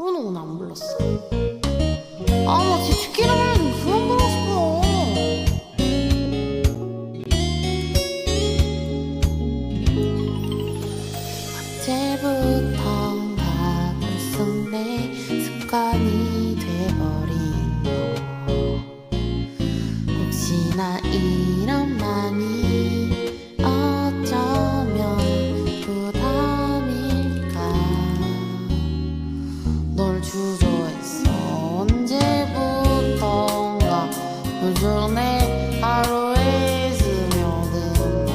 소은은 오늘 안 불렀어. 아, 나 집시키라 그래도 그만 부르고 싶어. 언제부턴가 벌써 내 습관이 돼버린 너. 혹시나 이런 마음이 조urnée 하루에 스며든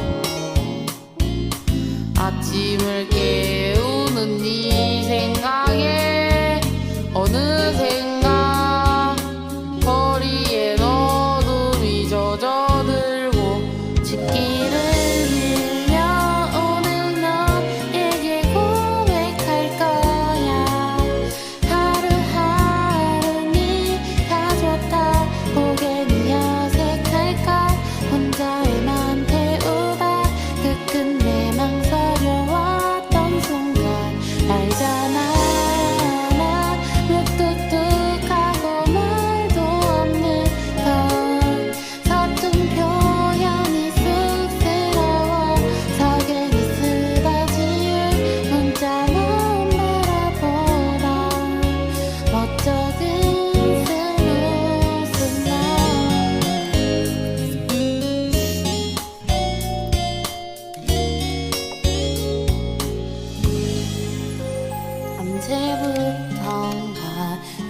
아침을 깨우는 이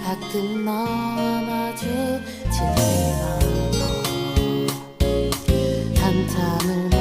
가끔 마주치지만 한참을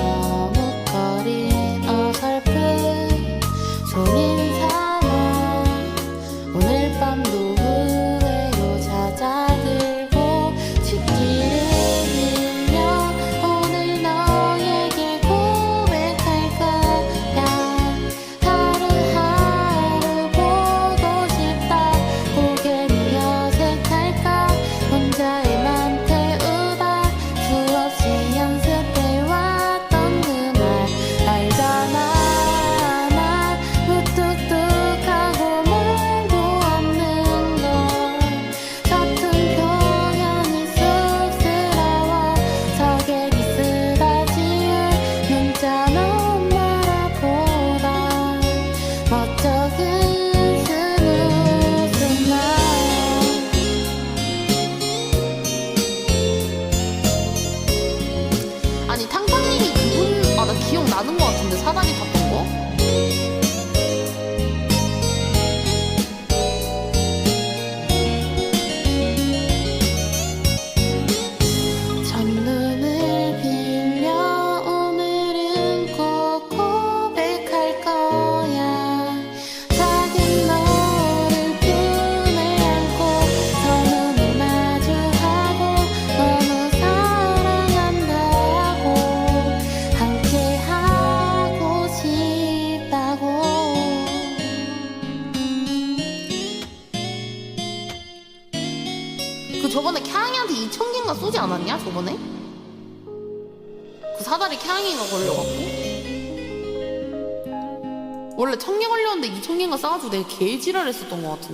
많은 것 같은데 사단이 답 그 저번에 캬양이한테 2천 개인가 쏘지 않았냐 저번에? 그 사다리 캬양이가 걸려갖고 원래 천 개 걸렸는데 2천 개인가 쏴가지고 내가 개지랄했었던 것 같은데